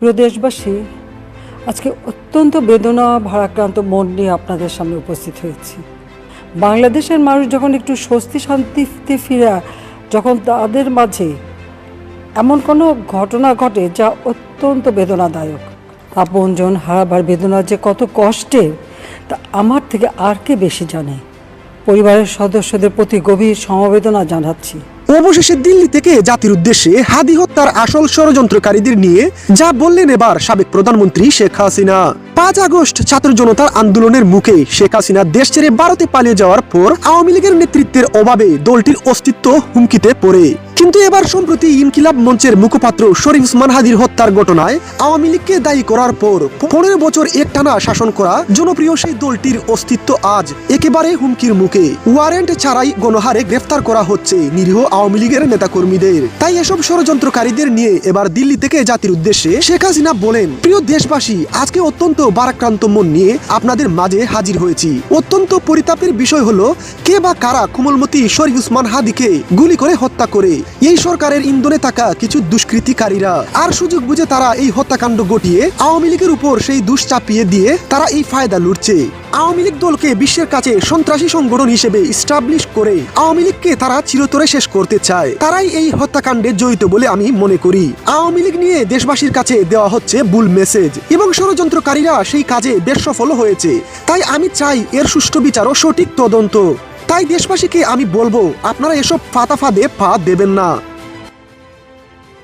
প্রিয় দেশবাসী, আজকে অত্যন্ত বেদনা, ভারাক্রান্ত মন নিয়ে আপনাদের সামনে উপস্থিত হয়েছি। বাংলাদেশের মানুষ যখন একটু স্বস্তি, শান্তিতে ফিরে যখন তাদের মাঝে এমন কোনো ঘটনা ঘটে যা অত্যন্ত বেদনাদায়ক। আপনজন হারাবার বেদনা যে কত কষ্টে, তা আমার থেকে আর কে বেশি জানে? পরিবারের সদস্যদের প্রতি গভীর সমবেদনা জানাচ্ছি। অবশেষে দিল্লি থেকে জাতির উদ্দেশ্যে হাদি হত্যার আসল ষড়যন্ত্রকারীদের নিয়ে যা বললেন এবার সাবেক প্রধানমন্ত্রী শেখ হাসিনা। পাঁচ আগস্ট ছাত্র জনতার আন্দোলনের মুখে শেখ হাসিনা দেশ ছেড়ে ভারতে পালিয়ে যাওয়ার পর আওয়ামী লীগের নেতৃত্বের অভাবে দলটির অস্তিত্ব হুমকিতে পড়ে। কিন্তু এবার সম্প্রতি ইনকিলাব মঞ্চের মুখপাত্র শরীফ উসমান হাদির হত্যার ঘটনায় আওয়ামী লীগকে দায়ী করার পর পনেরো বছর একটানা শাসন করা জনপ্রিয় সেই দলটির অস্তিত্ব আজ একেবারে হুমকির মুখে। ওয়ারেন্ট ছাড়াই গণহারে গ্রেফতার করা হচ্ছে নিরীহ আওয়ামী লীগের নেতাকর্মীদের। তাই এসব ষড়যন্ত্রকারীদের নিয়ে এবার দিল্লি থেকে জাতির উদ্দেশ্যে শেখ হাসিনা বলেন, প্রিয় দেশবাসী, আজকে অত্যন্ত বারাক্রান্ত মন নিয়ে আপনাদের মাঝে হাজির হয়েছি। অত্যন্ত পরিতাপের বিষয় হলো, কে বা কারা কোমলমতি শরীফ উসমান হাদিকে গুলি করে হত্যা করে এই সরকারের ইন্ধনে থাকা কিছু দুষ্কৃতিকারীরা। আর সুযোগ বুঝে তারা এই হত্যাকাণ্ড ঘটিয়ে আওয়ামী লীগের উপর সেই দুষ চাপিয়ে দিয়ে তারা এই ফায়দা লুটছে। আওয়ামী লীগ দলকে বিশ্বের কাছে সন্ত্রাসী সংগঠন হিসেবে স্টাবলিশ করে আওয়ামী লীগকে তারা চিরতরে শেষ করতে চায়। তারাই এই হত্যাকাণ্ডে জড়িত বলে আমি মনে করি। আওয়ামী লীগ নিয়ে দেশবাসীর কাছে দেওয়া হচ্ছে ভুল মেসেজ এবং ষড়যন্ত্রকারীরা সেই কাজে বেশ সফল হয়েছে। তাই আমি চাই এর সুষ্ঠু বিচার ও সঠিক তদন্ত। তাই দেশবাসীকে আমি বলব আপনারা এসব ফাতাফাদে পা দেবেন না।